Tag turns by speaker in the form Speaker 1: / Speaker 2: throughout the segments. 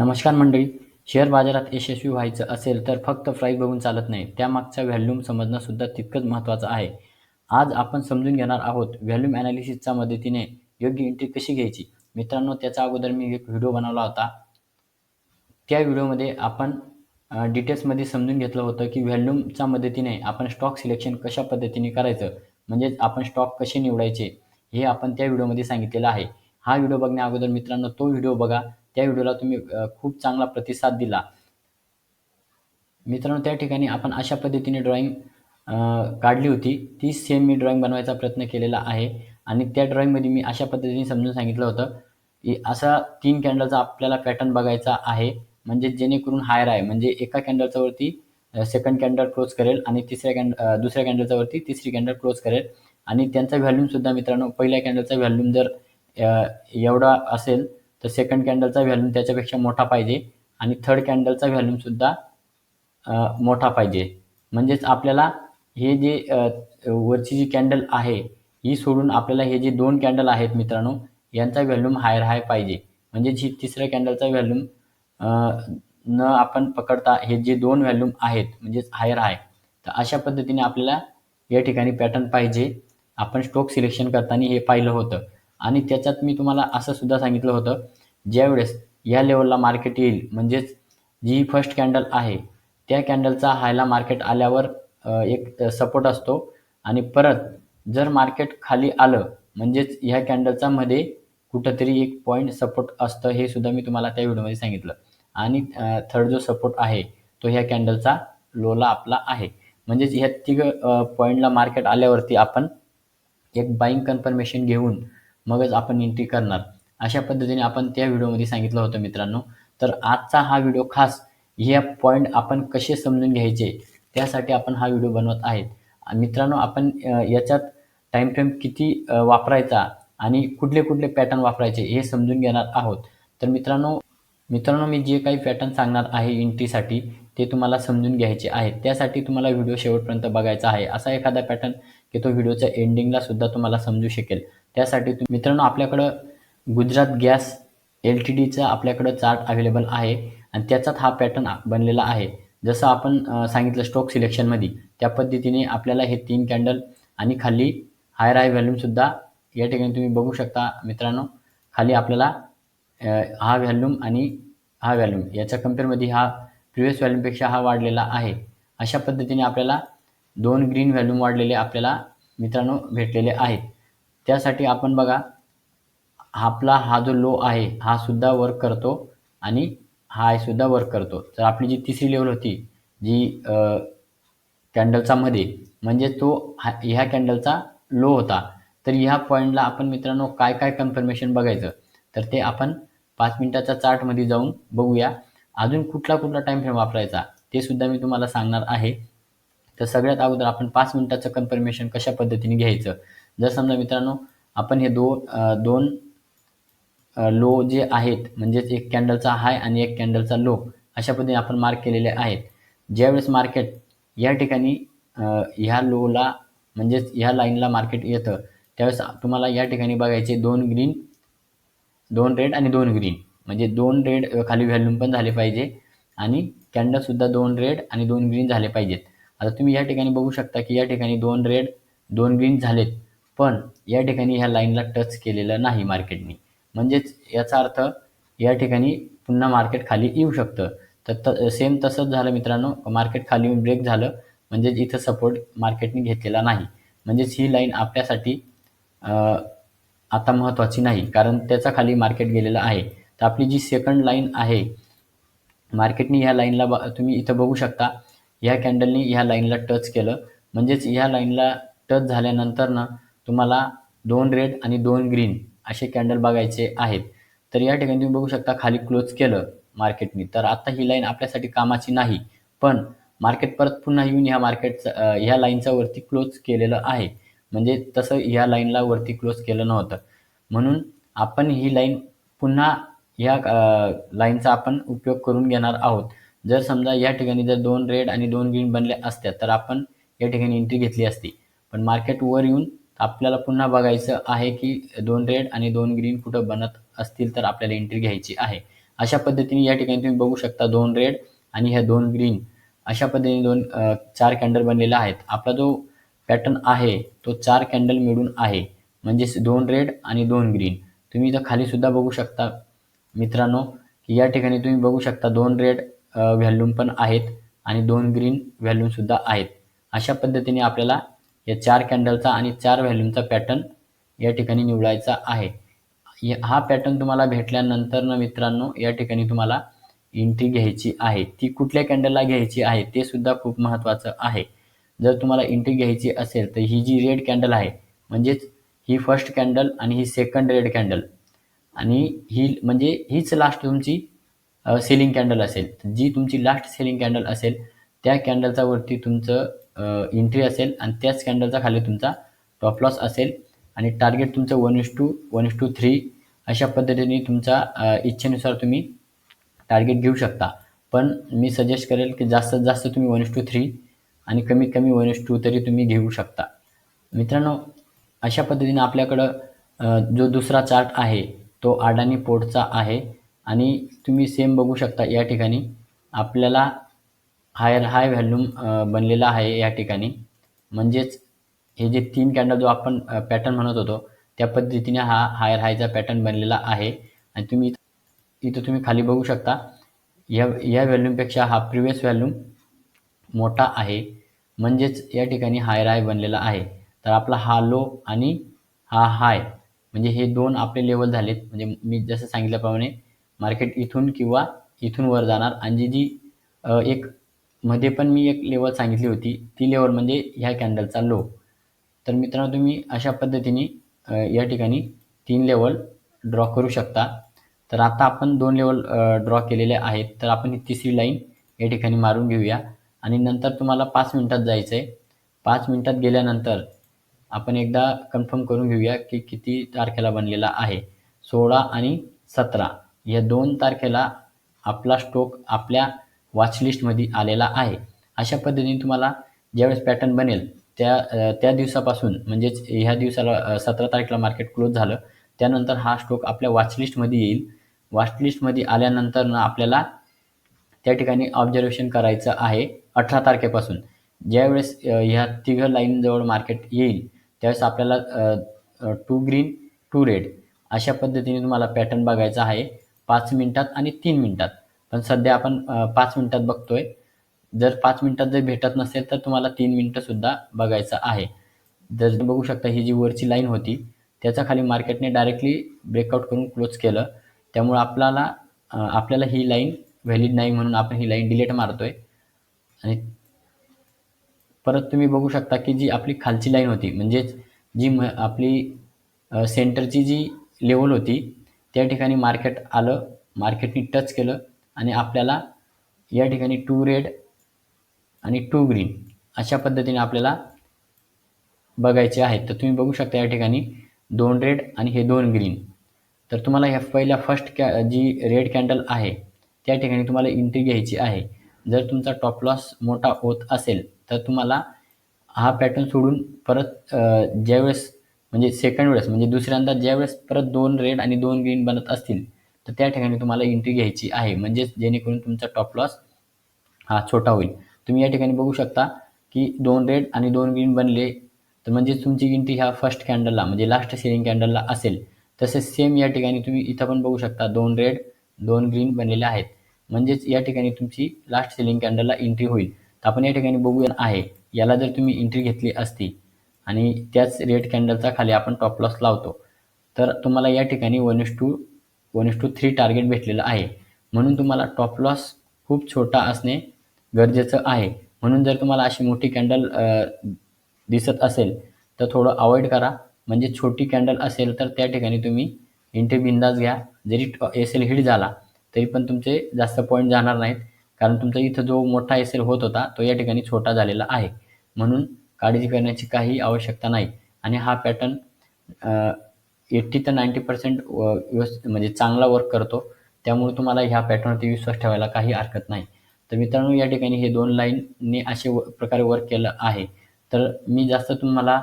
Speaker 1: नमस्कार मंडळी शेअर बाजारात यशस्वी व्हायचं असेल तर फक्त प्राईस बघून चालत नाही त्यामागचा व्हॅल्यूम समजणंसुद्धा तितकंच महत्त्वाचं आहे. आज आपण समजून घेणार आहोत व्हॅल्यूम ॲनालिसिसच्या मदतीने योग्य एंट्री कशी घ्यायची? मित्रांनो त्याच्या अगोदर मी एक व्हिडिओ बनवला होता. त्या व्हिडिओमध्ये आपण डिटेल्समध्ये समजून घेतलं होतं की व्हॅल्यूमच्या मदतीने आपण स्टॉक सिलेक्शन कशा पद्धतीने करायचं म्हणजेच आपण स्टॉक कसे निवडायचे हे आपण त्या व्हिडिओमध्ये सांगितलेलं आहे. हा व्हिडिओ बघण्या अगोदर मित्रांनो तो व्हिडिओ बघा. त्या व्हिडिओला तुम्ही खूप चांगला प्रतिसाद दिला. मित्रांनो त्या ठिकाणी आपण अशा पद्धतीने ड्रॉइंग काढली होती. ती सेम मी ड्रॉइंग बनवायचा प्रयत्न केलेला आहे. आणि त्या ड्रॉइंगमध्ये मी अशा पद्धतीने समजून सांगितलं होतं की असा तीन कॅन्डलचा आपल्याला पॅटर्न बघायचा आहे. म्हणजे जेणेकरून हायर आहे. म्हणजे एका कॅन्डलच्या वरती सेकंड कॅन्डल क्लोज करेल आणि तिसऱ्या कॅन्ड दुसऱ्या कॅन्डलच्या वरती तिसरी कॅन्डल क्लोज करेल. आणि त्यांचा व्हॅल्यूमसुद्धा मित्रांनो पहिल्या कॅन्डलचा व्हॅल्यूम जर एवढा असेल तर सेकंड कॅन्डलचा व्हॅल्यूम त्याच्यापेक्षा मोठा पाहिजे आणि थर्ड कॅन्डलचा व्हॅल्यूमसुद्धा मोठा पाहिजे. म्हणजेच आपल्याला हे जे वरची जी कॅन्डल आहे ही सोडून आपल्याला हे जे दोन कॅन्डल आहेत मित्रांनो यांचा व्हॅल्यूम हायर हाय पाहिजे. म्हणजे जी तिसऱ्या कॅन्डलचा व्हॅल्यूम न आपण पकडता हे जे दोन व्हॅल्यूम आहेत म्हणजेच हायर आहे तर अशा पद्धतीने आपल्याला या ठिकाणी पॅटर्न पाहिजे. आपण स्टोक सिलेक्शन करताना हे पाहिलं होतं. आणि त्याच्यात मी तुम्हाला असं सुद्धा सांगितलं होतं ज्यावेळेस या लेवलला मार्केट येईल म्हणजेच जी फर्स्ट कॅन्डल आहे त्या कॅन्डलचा हायला मार्केट आल्यावर एक सपोर्ट असतो. आणि परत जर मार्केट खाली आलं म्हणजेच ह्या कॅन्डलचा मध्ये कुठंतरी एक पॉईंट सपोर्ट असतं हे सुद्धा मी तुम्हाला त्या व्हिडिओमध्ये सांगितलं. आणि थर्ड जो सपोर्ट आहे तो ह्या कॅन्डलचा लोला आपला आहे. म्हणजेच ह्या तिघ पॉईंटला मार्केट आल्यावरती आपण एक बाईंग कन्फर्मेशन घेऊन मगच आपण एंट्री करणार. अशा पद्धतीने आपण त्या व्हिडिओमध्ये सांगितलं होतं मित्रांनो. तर आजचा हा व्हिडिओ खास ह्या पॉईंट आपण कसे समजून घ्यायचे त्यासाठी आपण हा व्हिडिओ बनवत आहेत. मित्रांनो आपण याच्यात टाईम फ्रेम किती वापरायचा आणि कुठले कुठले पॅटर्न वापरायचे हे समजून घेणार आहोत. तर मित्रांनो मित्रांनो मी जे काही पॅटर्न सांगणार आहे एंट्रीसाठी ते तुम्हाला समजून घ्यायचे आहेत. त्यासाठी तुम्हाला व्हिडिओ शेवटपर्यंत बघायचा आहे. असा एखादा पॅटर्न की तो व्हिडिओच्या एंडिंगला सुद्धा तुम्हाला समजू शकेल. त्यासाठी मित्रांनो आपल्याकडं गुजरात गॅस एल टी डीचा आपल्याकडं चार्ट अवेलेबल आहे आणि त्याचाच हा पॅटर्न बनलेला आहे. जसं आपण सांगितलं स्टॉक सिलेक्शनमध्ये त्या पद्धतीने आपल्याला हे तीन कॅन्डल आणि खाली हायर हाय व्हॅल्यूमसुद्धा या ठिकाणी तुम्ही बघू शकता मित्रांनो. खाली आपल्याला हा व्हॅल्यूम आणि हा व्हॅल्यूम याच्या कम्पेअरमध्ये हा प्रिव्हियस व्हॅल्यूमपेक्षा हा वाढलेला आहे. अशा पद्धतीने आपल्याला दोन ग्रीन व्हॅल्यूम वाढलेले आपल्याला मित्रांनो भेटलेले आहेत. त्यासाठी आपण बघा आपला हा जो लो आहे हा सुद्धा वर्क करतो आणि हाय सुद्धा वर्क करतो. तर आपली जी तिसरी लेवल होती जी कॅन्डलचा मध्ये म्हणजे तो हा ह्या कॅन्डलचा लो होता. तर ह्या पॉईंटला आपण मित्रांनो काय काय कन्फर्मेशन बघायचं? तर ते आपण पाच मिनिटाच्या चार्टमध्ये जाऊन बघूया. अजून कुठला कुठला टाईम फ्रेम वापरायचा ते सुद्धा मी तुम्हाला सांगणार आहे. तर सगळ्यात अगोदर आपण पाच मिनिटाचं कन्फर्मेशन कशा पद्धतीने घ्यायचं? जर समजा मित्रांनो आपण हे दो दोन लो जे आहेत म्हणजेच एक कॅन्डलचा हाय आणि एक कॅन्डलचा लो अशा पद्धतीने आपण मार्क केलेले आहेत. ज्यावेळेस मार्केट या ठिकाणी ह्या लोला म्हणजेच ह्या लाईनला मार्केट येतं त्यावेळेस तुम्हाला या ठिकाणी बघायचे दोन ग्रीन दोन रेड आणि दोन ग्रीन. म्हणजे दोन रेड खाली व्हॅल्यूम पण झाले पाहिजे आणि कॅन्डलसुद्धा दोन रेड आणि दोन ग्रीन झाले पाहिजेत. आता तुम्ही या ठिकाणी बघू शकता की या ठिकाणी दोन रेड दोन ग्रीन झालेत. पण या ठिकाणी ह्या लाईनला टच केलेलं नाही मार्केटने. म्हणजेच याचा अर्थ या ठिकाणी पुन्हा मार्केट खाली येऊ शकतं. तर त सेम तसंच झालं मित्रांनो. मार्केट खाली येऊन ब्रेक झालं. म्हणजेच इथं सपोर्ट मार्केटने घेतलेला नाही. म्हणजेच ही लाईन आपल्यासाठी आता महत्त्वाची नाही. कारण त्याचा खाली मार्केट गेलेलं आहे. तर आपली जी सेकंड लाईन आहे मार्केटने ह्या लाईनला ब तुम्ही इथं बघू शकता. ह्या कॅन्डलनी ह्या लाईनला टच केलं. म्हणजेच ह्या लाईनला टच झाल्यानंतर ना तुम्हाला दोन रेड आणि दोन ग्रीन असे कॅन्डल बघायचे आहेत. तर या ठिकाणी तुम्ही बघू शकता खाली क्लोज केलं मार्केटनी. तर आता ही लाईन आपल्यासाठी कामाची नाही पण मार्केट परत पुन्हा येऊन ह्या मार्केटचं ह्या लाईनचा वरती क्लोज केलेलं आहे. म्हणजे तसं ह्या लाईनला वरती क्लोज केलं नव्हतं. म्हणून आपण ही लाईन पुन्हा ह्या लाईनचा आपण उपयोग करून घेणार आहोत. जर समजा या ठिकाणी जर दोन रेड आणि दोन ग्रीन बनले असत्या तर आपण या ठिकाणी एंट्री घेतली असती. पण मार्केट वर येऊन आपल्याला पुन्हा बघायचं आहे की दोन रेड आणि दोन ग्रीन कुठं बनत असतील तर आपल्याला एंट्री घ्यायची आहे. अशा पद्धतीने या ठिकाणी तुम्ही बघू शकता दोन रेड आणि ह्या दोन ग्रीन. अशा पद्धतीने दोन चार कॅन्डल बनलेला आहेत. आपला जो पॅटर्न आहे तो चार कॅन्डल मिळून आहे. म्हणजेच दोन रेड आणि दोन ग्रीन. तुम्ही इथं खाली सुद्धा बघू शकता मित्रांनो की या ठिकाणी तुम्ही बघू शकता दोन रेड व्हॅल्यूम पण आहेत आणि दोन ग्रीन व्हॅल्यूम सुद्धा आहेत. अशा पद्धतीने आपल्याला या चार कॅन्डलचा आणि चार व्हॅल्यूमचा पॅटर्न या ठिकाणी निवडायचा आहे. या- हा पॅटर्न तुम्हाला भेटल्यानंतर ना मित्रांनो या ठिकाणी तुम्हाला एंट्री घ्यायची आहे. ती कुठल्या कॅन्डलला घ्यायची आहे ते सुद्धा खूप महत्त्वाचं आहे. जर तुम्हाला एंट्री घ्यायची असेल तर ही जी रेड कॅन्डल आहे म्हणजेच ही फर्स्ट कॅन्डल आणि ही सेकंड रेड कॅन्डल आणि ही म्हणजे हीच लास्ट तुमची सेलिंग कॅन्डल असेल. जी तुमची लास्ट सेलिंग कॅन्डल असेल त्या कॅन्डलचा वरती तुमचं एंट्री असेल आणि त्याच कॅन्डलचा खाली तुमचा टॉप लॉस असेल. आणि टार्गेट तुमचं one is to one is to three अशा पद्धतीने तुमच्या इच्छेनुसार तुम्ही टार्गेट घेऊ शकता. पण मी सजेस्ट करेल की जास्तीत जास्त तुम्ही वन इस टू थ्री आणि कमीत कमी वन इस टू तरी तुम्ही घेऊ शकता. मित्रांनो अशा पद्धतीने आपल्याकडं जो दुसरा चार्ट आहे तो अडाणी पोर्टचा आहे. आणि तुम्ही सेम बघू शकता या ठिकाणी. आपल्याला हायर हाय व्हॅल्यूम बनलेला आहे या ठिकाणी. म्हणजेच हे जे तीन कॅन्डल जो आपण पॅटर्न म्हणत होतो त्या पद्धतीने हा हायर हायचा पॅटर्न बनलेला आहे. आणि तुम्ही इथं- तुम्ही खाली बघू शकता या या व्हॅल्यूमपेक्षा हा प्रिवियस व्हॅल्यूम मोठा आहे. म्हणजेच या ठिकाणी हायर हाय बनलेला आहे. तर आपला हा लो आणि हा हाय म्हणजे हे दोन आपले लेवल झालेत. म्हणजे मी जसं सांगितल्याप्रमाणे मार्केट इथून किंवा इथून वर जाणार. आणि जी जी एक मध्ये पण मी एक लेवल सांगितली होती. ती लेवल म्हणजे ह्या कॅन्डलचा लो तर मित्रांनो तुम्ही अशा पद्धतीने या ठिकाणी तीन लेवल ड्रॉ करू शकता. तर आता आपण दोन लेवल ड्रॉ केलेले आहेत. तर आपण ही तिसरी लाईन या ठिकाणी मारून घेऊया. आणि नंतर तुम्हाला पाच मिनटात जायचं आहे पाच मिनटात गेल्यानंतर आपण एकदा कन्फर्म करून घेऊया की किती तारखेला बनलेला आहे. सोळा आणि सतरा. या दोन तारखेला आपला स्टोक आपल्या वॉचलिस्टमध्ये आलेला आहे. अशा पद्धतीने तुम्हाला ज्यावेळेस पॅटर्न बनेल त्या त्या दिवसापासून म्हणजेच ह्या दिवसाला सतरा तारखेला मार्केट क्लोज झालं त्यानंतर हा स्टॉक आपल्या वॉचलिस्टमध्ये येईल. वॉचलिस्टमध्ये आल्यानंतर ना आपल्याला त्या ठिकाणी ऑब्झर्वेशन करायचं आहे अठरा तारखेपासून. ज्यावेळेस ह्या तिघं लाईनजवळ मार्केट येईल त्यावेळेस आपल्याला टू ग्रीन टू रेड अशा पद्धतीने तुम्हाला पॅटर्न बघायचा आहे. पाच मिनिटात आणि तीन मिनिटात. पण सध्या आपण पाच मिनिटात बघतोय. जर पाच मिनिटात जर भेटत नसेल तर तुम्हाला तीन मिनिटंसुद्धा बघायचं आहे. जर बघू शकता ही जी वरची लाईन होती त्याच्याखाली मार्केटने डायरेक्टली ब्रेकआउट करून क्लोज केलं. त्यामुळं आपल्याला आपल्याला ही लाईन व्हॅलिड नाही म्हणून आपण ही लाईन डिलीट मारतोय. आणि परत तुम्ही बघू शकता की जी आपली खालची लाईन होती म्हणजेच जी म आपली सेंटरची जी लेवल होती त्या ठिकाणी मार्केट आलं मार्केटनी टच केलं. आणि आपल्याला या ठिकाणी टू रेड आणि टू ग्रीन अशा पद्धतीने आपल्याला बघायचे आहेत तर तुम्ही बघू शकता या ठिकाणी दोन रेड आणि हे दोन ग्रीन. तर तुम्हाला ह्या पहिल्या फर्स्ट कॅ जी रेड कॅन्डल आहे त्या ठिकाणी तुम्हाला एंट्री घ्यायची आहे. जर तुमचा टॉप लॉस मोठा होत असेल तर तुम्हाला हा पॅटर्न सोडून परत ज्यावेळेस म्हणजे सेकंड वेळेस म्हणजे दुसऱ्यांदा ज्यावेळेस परत दोन रेड आणि दोन ग्रीन बनत असतील तर त्या ठिकाणी तुम्हाला एंट्री घ्यायची आहे. म्हणजेच जेणेकरून तुमचा टॉप लॉस हा छोटा होईल. तुम्ही या ठिकाणी बघू शकता की दोन रेड आणि दोन ग्रीन बनले. तर म्हणजे तुमची एंट्री ह्या फर्स्ट कॅन्डलला म्हणजे लास्ट सेलिंग कॅन्डलला असेल. तसेच सेम या ठिकाणी तुम्ही इथं पण बघू शकता दोन रेड दोन ग्रीन बनलेले आहेत. म्हणजेच या ठिकाणी तुमची लास्ट सेलिंग कॅन्डलला एंट्री होईल. तर आपण या ठिकाणी बघूया आहे. याला जर तुम्ही एंट्री घेतली असती आणि त्याच रेड कॅन्डलचा खाली आपण टॉप लॉस लावतो. तर तुम्हाला या ठिकाणी one is to one is to three target भेटलेलं आहे. म्हणून तुम्हाला टॉप लॉस खूप छोटा असणे गरजेचं आहे. म्हणून जर तुम्हाला अशी मोठी कॅन्डल दिसत असेल तर थोडं अवॉइड करा. म्हणजे छोटी कॅन्डल असेल तर त्या ठिकाणी तुम्ही एंट्री बिंदास घ्या. जरी एस एल हिट झाला तरी पण तुमचे जास्त पॉईंट जाणार नाहीत. कारण तुमचा इथं जो मोठा एस एल होत होता तो या ठिकाणी छोटा झालेला आहे. म्हणून काळजी करण्याची काही आवश्यकता नाही. आणि हा पॅटर्न एट्टी ते नाईंटी पर्सेंट व्यवस्थित म्हणजे चांगला वर्क करतो. त्यामुळे तुम्हाला ह्या पॅटर्नवरती विश्वास ठेवायला काही हरकत नाही. तर मित्रांनो या ठिकाणी हे दोन लाईनने असे व प्रकारे वर्क केलं आहे. तर मी जास्त तुम्हाला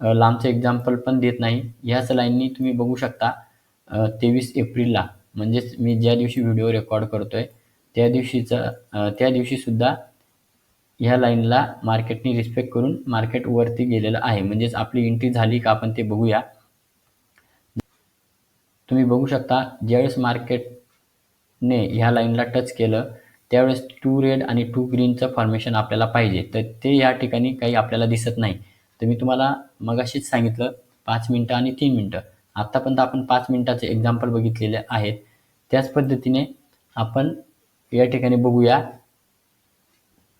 Speaker 1: लांबचं एक्झाम्पल पण देत नाही. ह्याच लाईननी तुम्ही बघू शकता तेवीस एप्रिलला. म्हणजेच मी ज्या दिवशी व्हिडिओ रेकॉर्ड करतो आहे त्या दिवशीचा त्या दिवशीसुद्धा ह्या लाईनला मार्केटनी रिस्पेक्ट करून मार्केट वरती गेलेलं आहे. म्हणजेच आपली एंट्री झाली का आपण ते बघूया. तुम्ही बघू शकता ज्यावेळेस मार्केटने ह्या लाईनला टच केलं त्यावेळेस टू रेड आणि टू ग्रीनचं फॉर्मेशन आपल्याला पाहिजे. तर ते या ठिकाणी काही आपल्याला दिसत नाही. तर मी तुम्हाला मगाशीच सांगितलं पाच मिनटं आणि तीन मिनटं. आत्तापर्यंत आपण पाच मिनटाचे एक्झाम्पल बघितलेले आहेत. त्याच पद्धतीने आपण या ठिकाणी बघूया.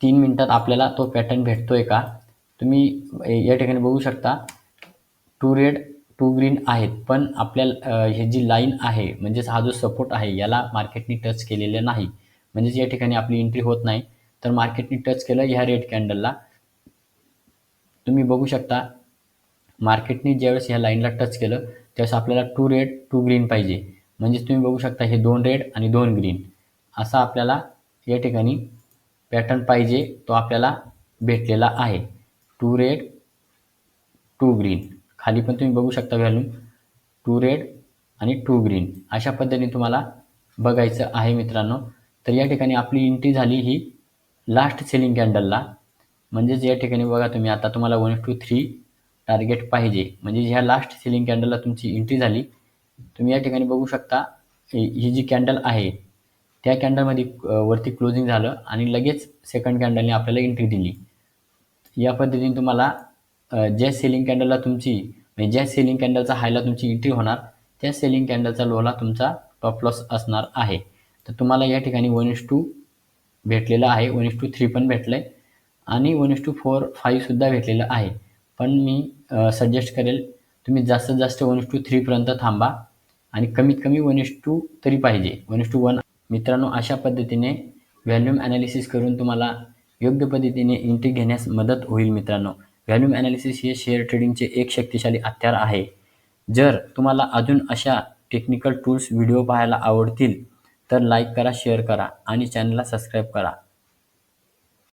Speaker 1: तीन मिनटात आपल्याला तो पॅटर्न भेटतोय का? तुम्ही या ठिकाणी बघू शकता. टू रेड टू ग्रीन आहेत पण आपल्याला हे जी लाईन आहे म्हणजेच हा जो सपोर्ट आहे याला मार्केटनी टच केलेलं नाही. म्हणजेच या ठिकाणी आपली एंट्री होत नाही. तर मार्केटनी टच केलं ह्या रेड कॅन्डलला तुम्ही बघू शकता मार्केटने ज्यावेळेस ह्या लाईनला टच केलं त्यावेळेस आपल्याला टू रेड टू ग्रीन पाहिजे. म्हणजेच तुम्ही बघू शकता हे दोन रेड आणि दोन ग्रीन असा आपल्याला या ठिकाणी पॅटर्न पाहिजे तो आपल्याला भेटलेला आहे. टू रेड टू ग्रीन खाली पण तुम्ही बघू शकता व्हॅल्यू टू रेड आणि टू ग्रीन अशा पद्धतीने तुम्हाला बघायचं आहे मित्रांनो. तर या ठिकाणी आपली एंट्री झाली ही लास्ट सेलिंग कॅन्डलला म्हणजेच या ठिकाणी बघा तुम्ही आता तुम्हाला वन टू थ्री टार्गेट पाहिजे. म्हणजे ह्या लास्ट सेलिंग कॅन्डलला तुमची एंट्री झाली. तुम्ही या ठिकाणी बघू शकता ही ही जी कॅन्डल आहे त्या कॅन्डलमध्ये वरती क्लोजिंग झालं आणि लगेच सेकंड कॅन्डलने आपल्याला एंट्री दिली. या पद्धतीने तुम्हाला ज्या सेलिंग कॅन्डलला तुमची म्हणजे ज्या सेलिंग कॅन्डलचा हायला तुमची एंट्री होणार त्या सेलिंग कॅन्डलचा लोला तुमचा टॉप लॉस असणार आहे. तर तुम्हाला या ठिकाणी वन इस टू भेटलेलं आहे वन इस टू थ्री पण भेटलं आहे आणि वन इस टू फोर फाईव्हसुद्धा भेटलेलं आहे. पण मी सजेस्ट करेल तुम्ही जास्तीत जास्त वन इस टू थ्रीपर्यंत थांबा आणि कमीत कमी वन इस टू तरी पाहिजे. वन इस टू वन मित्रांनो अशा पद्धतीने व्हॅल्यूम ॲनालिसिस करून तुम्हाला योग्य पद्धतीने एंट्री घेण्यास मदत होईल मित्रांनो. व्हॅल्यूम ॲनालिसिस हे शेअर ट्रेडिंगचे एक शक्तिशाली हत्यार आहे. जर तुम्हाला अजून अशा टेक्निकल टूल्स व्हिडिओ पाहायला आवडतील तर लाईक करा शेअर करा आणि चॅनलला सबस्क्राईब करा.